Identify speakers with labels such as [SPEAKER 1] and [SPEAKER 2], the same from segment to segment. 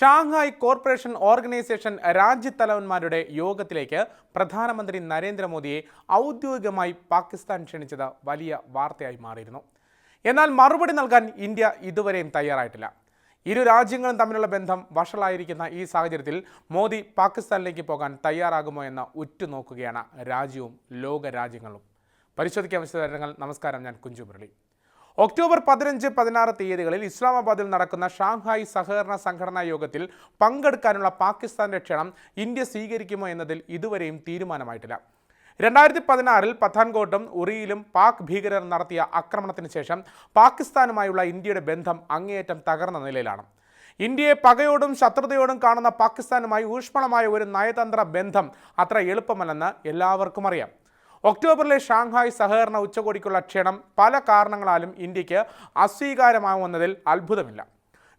[SPEAKER 1] Shanghai corporation organisation രാജ്യത്തലവന്മാരുടെ യോഗത്തിലേക്ക് പ്രധാനമന്ത്രി നരേന്ദ്രമോദിയെ ഔദ്യോഗികമായി പാകിസ്ഥാൻ ക്ഷണിച്ചത് വലിയ വാർത്തയായി മാറിയിരുന്നു. എന്നാൽ മറുപടി നൽകാൻ ഇന്ത്യ ഇതുവരെയും തയ്യാറായിട്ടില്ല. ഇരു രാജ്യങ്ങളും തമ്മിലുള്ള ബന്ധം വഷളായിരിക്കുന്ന ഈ സാഹചര്യത്തിൽ മോദി പാകിസ്ഥാനിലേക്ക് പോകാൻ തയ്യാറാകുമോ എന്ന് ഉറ്റുനോക്കുകയാണ് രാജ്യവും ലോക രാജ്യങ്ങളും പരിശോധിക്കാൻ വിശദങ്ങൾ നമസ്കാരം. ഞാൻ കുഞ്ചു മുരളി. ഒക്ടോബർ പതിനഞ്ച് പതിനാറ് തീയതികളിൽ ഇസ്ലാമാബാദിൽ നടക്കുന്ന ഷാങ്ഹായ് സഹകരണ സംഘടനാ യോഗത്തിൽ പങ്കെടുക്കാനുള്ള പാകിസ്ഥാന്റെ ക്ഷണം ഇന്ത്യ സ്വീകരിക്കുമോ എന്നതിൽ ഇതുവരെയും തീരുമാനമായിട്ടില്ല. രണ്ടായിരത്തി പതിനാറിൽ പത്താൻകോട്ടും ഉറിയിലും പാക് ഭീകരർ നടത്തിയ ആക്രമണത്തിന് ശേഷം പാകിസ്ഥാനുമായുള്ള ഇന്ത്യയുടെ ബന്ധം അങ്ങേയറ്റം തകർന്ന നിലയിലാണ്. ഇന്ത്യയെ പകയോടും ശത്രുതയോടും കാണുന്ന പാകിസ്ഥാനുമായി ഊഷ്മളമായ ഒരു നയതന്ത്ര ബന്ധം അത്ര എളുപ്പമല്ലെന്ന് എല്ലാവർക്കും അറിയാം. ഒക്ടോബറിലെ ഷാങ്ഹായ് സഹകരണ ഉച്ചകോടിക്കുള്ള ക്ഷണം പല കാരണങ്ങളാലും ഇന്ത്യയ്ക്ക് അസ്വീകാരമാവുന്നതിൽ അത്ഭുതമില്ല.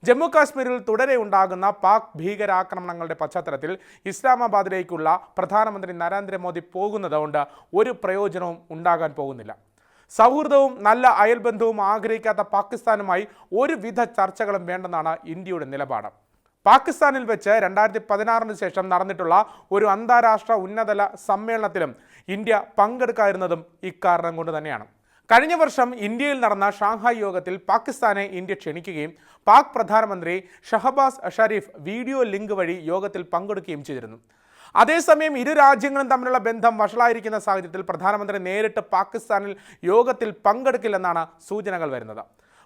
[SPEAKER 1] ജമ്മു കാശ്മീരിൽ തുടരെ ഉണ്ടാകുന്ന പാക് ഭീകരാക്രമണങ്ങളുടെ പശ്ചാത്തലത്തിൽ ഇസ്ലാമാബാദിലേക്കുള്ള പ്രധാനമന്ത്രി നരേന്ദ്രമോദി പോകുന്നതുകൊണ്ട് ഒരു പ്രയോജനവും ഉണ്ടാകാൻ പോകുന്നില്ല. സൗഹൃദവും നല്ല അയൽബന്ധവും ആഗ്രഹിക്കാത്ത പാകിസ്ഥാനുമായി ഒരുവിധ ചർച്ചകളും വേണ്ടെന്നാണ് ഇന്ത്യയുടെ നിലപാട്. പാകിസ്ഥാനിൽ വെച്ച് രണ്ടായിരത്തി പതിനാറിന് ശേഷം നടന്നിട്ടുള്ള ഒരു അന്താരാഷ്ട്ര ഉന്നതല സമ്മേളനത്തിലും ഇന്ത്യ പങ്കെടുക്കാതിരുന്നതും ഇക്കാരണം കൊണ്ട് തന്നെയാണ്. കഴിഞ്ഞ വർഷം ഇന്ത്യയിൽ നടന്ന ഷാങ്ഹായ് യോഗത്തിൽ പാകിസ്ഥാനെ ഇന്ത്യ ക്ഷണിക്കുകയും പാക് പ്രധാനമന്ത്രി ഷഹബാസ് ഷരീഫ് വീഡിയോ ലിങ്ക് വഴി യോഗത്തിൽ പങ്കെടുക്കുകയും ചെയ്തിരുന്നു. അതേസമയം ഇരു രാജ്യങ്ങളും തമ്മിലുള്ള ബന്ധം വഷളായിരിക്കുന്ന സാഹചര്യത്തിൽ പ്രധാനമന്ത്രി നേരിട്ട് പാകിസ്ഥാനിൽ യോഗത്തിൽ പങ്കെടുക്കില്ലെന്നാണ് സൂചനകൾ വരുന്നത്.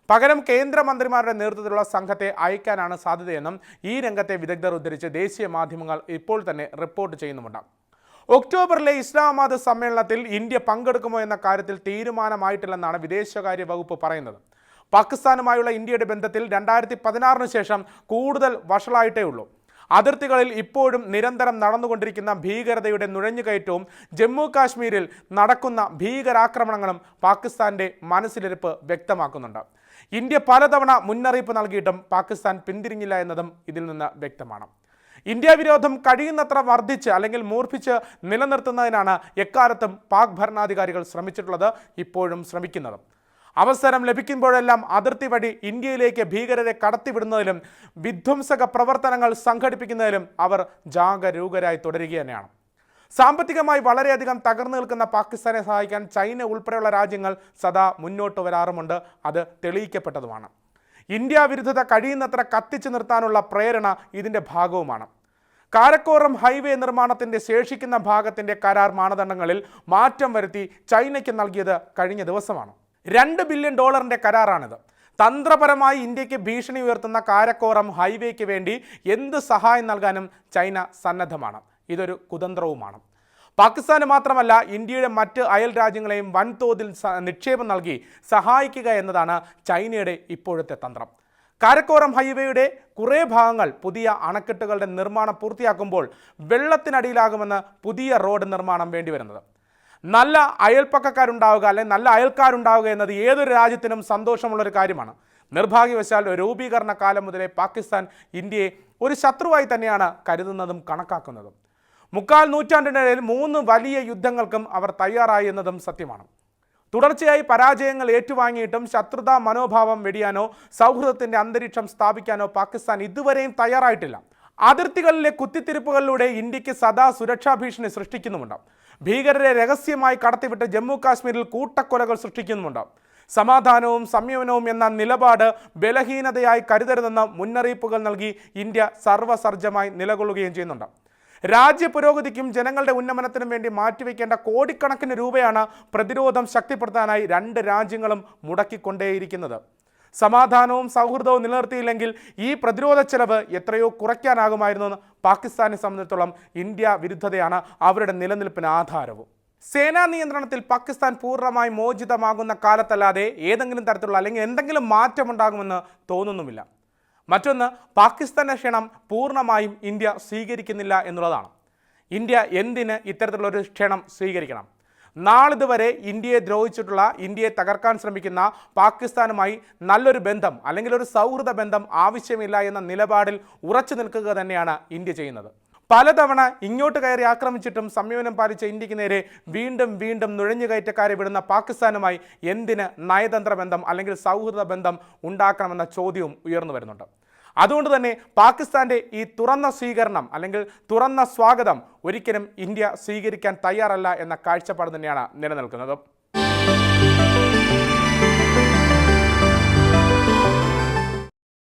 [SPEAKER 1] പകരം കേന്ദ്രമന്ത്രിമാരുടെ നേതൃത്വത്തിലുള്ള സംഘത്തെ അയക്കാനാണ് സാധ്യതയെന്നും ഈ രംഗത്തെ വിദഗ്ധർ ഉദ്ധരിച്ച് ദേശീയ മാധ്യമങ്ങൾ ഇപ്പോൾ തന്നെ റിപ്പോർട്ട് ചെയ്യുന്നുമുണ്ട്. ഒക്ടോബറിലെ ഇസ്ലാമാബാദ് സമ്മേളനത്തിൽ ഇന്ത്യ പങ്കെടുക്കുമോ എന്ന കാര്യത്തിൽ തീരുമാനമായിട്ടില്ലെന്നാണ് വിദേശകാര്യ വകുപ്പ് പറയുന്നത്. പാകിസ്ഥാനുമായുള്ള ഇന്ത്യയുടെ ബന്ധത്തിൽ രണ്ടായിരത്തി പതിനാറിന് ശേഷം കൂടുതൽ വഷളായിട്ടേ ഉള്ളൂ. അതിർത്തികളിൽ ഇപ്പോഴും നിരന്തരം നടന്നുകൊണ്ടിരിക്കുന്ന ഭീകരതയുടെ നുഴഞ്ഞുകയറ്റവും ജമ്മു കാശ്മീരിൽ നടക്കുന്ന ഭീകരാക്രമണങ്ങളും പാകിസ്ഥാന്റെ മനസ്സിലിരിപ്പ് വ്യക്തമാക്കുന്നുണ്ട്. ഇന്ത്യ പലതവണ മുന്നറിയിപ്പ് നൽകിയിട്ടും പാകിസ്ഥാൻ പിന്തിരിഞ്ഞില്ല എന്നതും ഇതിൽ നിന്ന് വ്യക്തമാണ്. ഇന്ത്യ വിരോധം കഴിയുന്നത്ര വർദ്ധിച്ച് അല്ലെങ്കിൽ മൂർപ്പിച്ച് നിലനിർത്തുന്നതിനാണ് എക്കാലത്തും പാക് ഭരണാധികാരികൾ ശ്രമിച്ചിട്ടുള്ളത് ഇപ്പോഴും ശ്രമിക്കുന്നതും. അവസരം ലഭിക്കുമ്പോഴെല്ലാം അതിർത്തി വഴി ഇന്ത്യയിലേക്ക് ഭീകരരെ കടത്തിവിടുന്നതിലും വിധ്വംസക പ്രവർത്തനങ്ങൾ സംഘടിപ്പിക്കുന്നതിലും അവർ ജാഗരൂകരായി തുടരുക തന്നെയാണ് സാമ്പത്തികമായി വളരെയധികം തകർന്നു നിൽക്കുന്ന പാകിസ്ഥാനെ സഹായിക്കാൻ ചൈന ഉൾപ്പെടെയുള്ള രാജ്യങ്ങൾ സദാ മുന്നോട്ട് വരാറുമുണ്ട്. അത് തെളിയിക്കപ്പെട്ടതുമാണ്. ഇന്ത്യ വിരുദ്ധത കഴിയുന്നത്ര കത്തിച്ചു നിർത്താനുള്ള പ്രേരണ ഇതിന്റെ ഭാഗവുമാണ്. കാരക്കോറം ഹൈവേ നിർമ്മാണത്തിന്റെ ശേഷിക്കുന്ന ഭാഗത്തിന്റെ കരാർ മാനദണ്ഡങ്ങളിൽ മാറ്റം വരുത്തി ചൈനയ്ക്ക് നൽകിയത് കഴിഞ്ഞ ദിവസമാണ്. രണ്ട് ബില്യൺ ഡോളറിന്റെ കരാറാണിത്. തന്ത്രപരമായി ഇന്ത്യയ്ക്ക് ഭീഷണി ഉയർത്തുന്ന കാരക്കോറം ഹൈവേക്ക് വേണ്ടി എന്ത് സഹായം നൽകാനും ചൈന സന്നദ്ധമാണ്. ഇതൊരു കുതന്ത്രവുമാണ്. പാകിസ്ഥാന് മാത്രമല്ല ഇന്ത്യയുടെ മറ്റ് അയൽ രാജ്യങ്ങളെയും വൻതോതിൽ നിക്ഷേപം നൽകി സഹായിക്കുക എന്നതാണ് ചൈനയുടെ ഇപ്പോഴത്തെ തന്ത്രം. കാരക്കോറം ഹൈവേയുടെ കുറേ ഭാഗങ്ങൾ പുതിയ അണക്കെട്ടുകളുടെ നിർമ്മാണം പൂർത്തിയാക്കുമ്പോൾ വെള്ളത്തിനടിയിലാകുമെന്ന് പുതിയ റോഡ് നിർമ്മാണം വേണ്ടിവരുന്നത്. നല്ല അയൽപ്പക്കക്കാരുണ്ടാവുക അല്ലെങ്കിൽ നല്ല അയൽക്കാരുണ്ടാവുക എന്നത് ഏതൊരു രാജ്യത്തിനും സന്തോഷമുള്ളൊരു കാര്യമാണ്. നിർഭാഗ്യവശാൽ രൂപീകരണ കാലം മുതലേ പാകിസ്ഥാൻ ഇന്ത്യയെ ഒരു ശത്രുവായി തന്നെയാണ് കരുതുന്നതും കണക്കാക്കുന്നതും. മുക്കാൽ നൂറ്റാണ്ടിനിടയിൽ മൂന്ന് വലിയ യുദ്ധങ്ങൾക്കും അവർ തയ്യാറായി എന്നതും സത്യമാണ്. തുടർച്ചയായി പരാജയങ്ങൾ ഏറ്റുവാങ്ങിയിട്ടും ശത്രുതാ മനോഭാവം വെടിയാനോ സൗഹൃദത്തിന്റെ അന്തരീക്ഷം സ്ഥാപിക്കാനോ പാകിസ്ഥാൻ ഇതുവരെയും തയ്യാറായിട്ടില്ല. അതിർത്തികളിലെ കുത്തിത്തിരിപ്പുകളിലൂടെ ഇന്ത്യയ്ക്ക് സദാ സുരക്ഷാ ഭീഷണി സൃഷ്ടിക്കുന്നുമുണ്ട്. ഭീകരരെ രഹസ്യമായി കടത്തിവിട്ട് ജമ്മു കാശ്മീരിൽ കൂട്ടക്കൊലകൾ സൃഷ്ടിക്കുന്നുമുണ്ട്. സമാധാനവും സംയമനവും എന്ന നിലപാട് ബലഹീനതയായി കരുതരുതെന്ന് മുന്നറിയിപ്പുകൾ നൽകി ഇന്ത്യ സർവസർജമായി നിലകൊള്ളുകയും ചെയ്യുന്നുണ്ട്. രാജ്യ പുരോഗതിക്കും ജനങ്ങളുടെ ഉന്നമനത്തിനും വേണ്ടി മാറ്റിവെക്കേണ്ട കോടിക്കണക്കിന് രൂപയാണ് പ്രതിരോധം ശക്തിപ്പെടുത്താനായി രണ്ട് രാജ്യങ്ങളും മുടക്കിക്കൊണ്ടേയിരിക്കുന്നത്. സമാധാനവും സൗഹൃദവും നിലനിർത്തിയില്ലെങ്കിൽ ഈ പ്രതിരോധ ചെലവ് എത്രയോ കുറയ്ക്കാനാകുമായിരുന്നു എന്ന് പാകിസ്ഥാനെ സംബന്ധിച്ചിടത്തോളം ഇന്ത്യ വിരുദ്ധതയാണ് അവരുടെ നിലനിൽപ്പിന് ആധാരവും. സേനാ നിയന്ത്രണത്തിൽ പാകിസ്ഥാൻ പൂർണമായി മോചിതമാകുന്ന കാലത്തല്ലാതെ ഏതെങ്കിലും തരത്തിലുള്ള അല്ലെങ്കിൽ എന്തെങ്കിലും മാറ്റമുണ്ടാകുമെന്ന് തോന്നുന്നുമില്ല. മറ്റൊന്ന് പാകിസ്ഥാന്റെ ക്ഷണം പൂർണമായും ഇന്ത്യ സ്വീകരിക്കുന്നില്ല എന്നുള്ളതാണ്. ഇന്ത്യ എന്തിന് ഇത്തരത്തിലുള്ളൊരു ക്ഷണം സ്വീകരിക്കണം? നാളിതുവരെ ഇന്ത്യയെ ദ്രോഹിച്ചിട്ടുള്ള ഇന്ത്യയെ തകർക്കാൻ ശ്രമിക്കുന്ന പാകിസ്ഥാനുമായി നല്ലൊരു ബന്ധം അല്ലെങ്കിൽ ഒരു സൗഹൃദ ബന്ധം ആവശ്യമില്ല എന്ന നിലപാടിൽ ഉറച്ചു നിൽക്കുക തന്നെയാണ് ഇന്ത്യ ചെയ്യുന്നത്. പലതവണ ഇങ്ങോട്ട് കയറി ആക്രമിച്ചിട്ടും സംയമനം പാലിച്ച ഇന്ത്യയ്ക്ക് നേരെ വീണ്ടും വീണ്ടും നുഴഞ്ഞുകയറ്റക്കാരെ വിടുന്ന പാകിസ്ഥാനുമായി എന്തിന് നയതന്ത്ര ബന്ധം അല്ലെങ്കിൽ സൗഹൃദ ബന്ധം ഉണ്ടാക്കണമെന്ന ചോദ്യവും ഉയർന്നു വരുന്നുണ്ട്. അതുകൊണ്ട് തന്നെ പാകിസ്ഥാന്റെ ഈ തുറന്ന സ്വീകരണം അല്ലെങ്കിൽ തുറന്ന സ്വാഗതം ഒരിക്കലും ഇന്ത്യ സ്വീകരിക്കാൻ തയ്യാറല്ല എന്ന കാഴ്ചപ്പാട് തന്നെയാണ് നിലനിൽക്കുന്നത്.